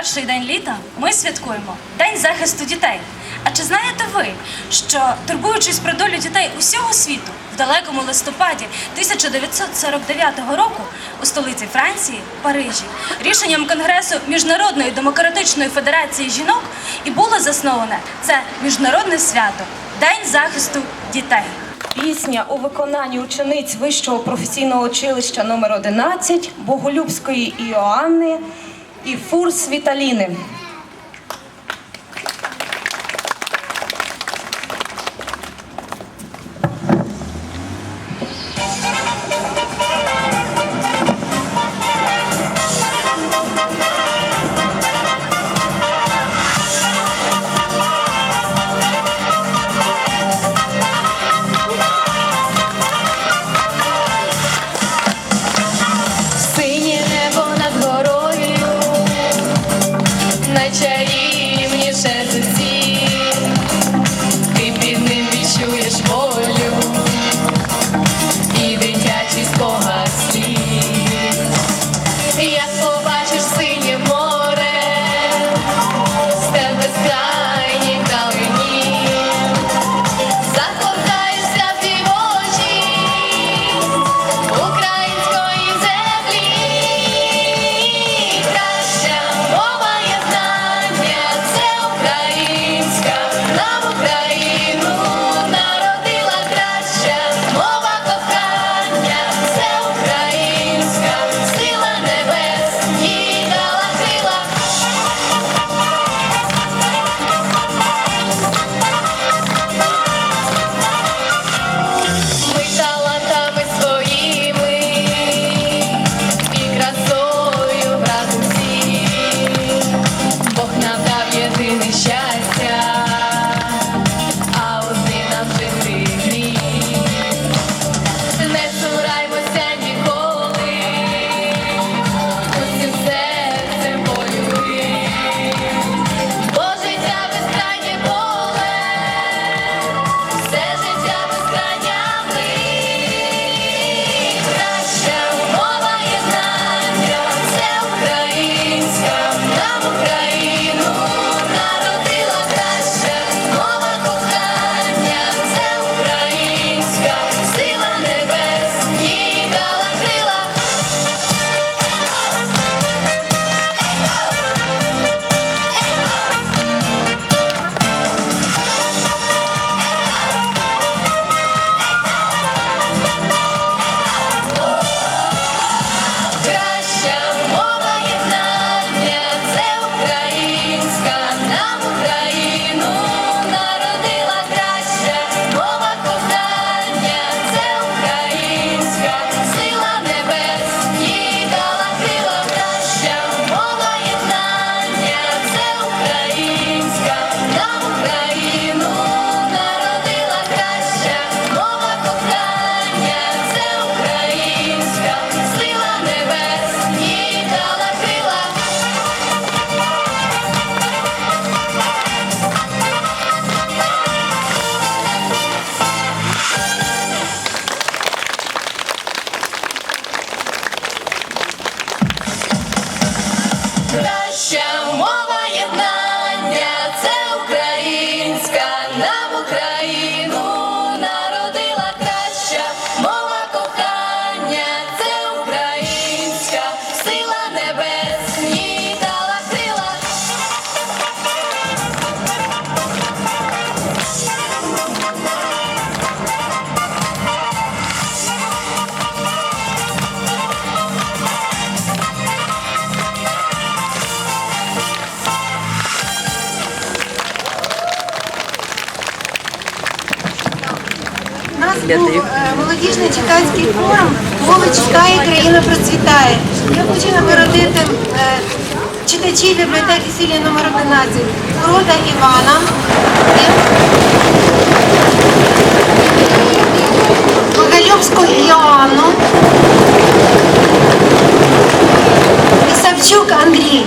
перший день літа ми святкуємо День захисту дітей. А чи знаєте ви, що турбуючись про долю дітей усього світу, в далекому листопаді 1949 року у столиці Франції, Парижі, рішенням Конгресу Міжнародної демократичної федерації жінок і було засноване це міжнародне свято День захисту дітей. Пісня у виконанні учениць Вищого професійного училища номер 11 Боголюбської Іоанни і Фурс Віталіни. У був е, молодіжний читацький форум Молодь читає, країна процвітає. Я хочу нагородити е, читачів бібліотеки філії номер 11 Рода Івана. Боголюбську Іоанну. Лісавчук Андрій.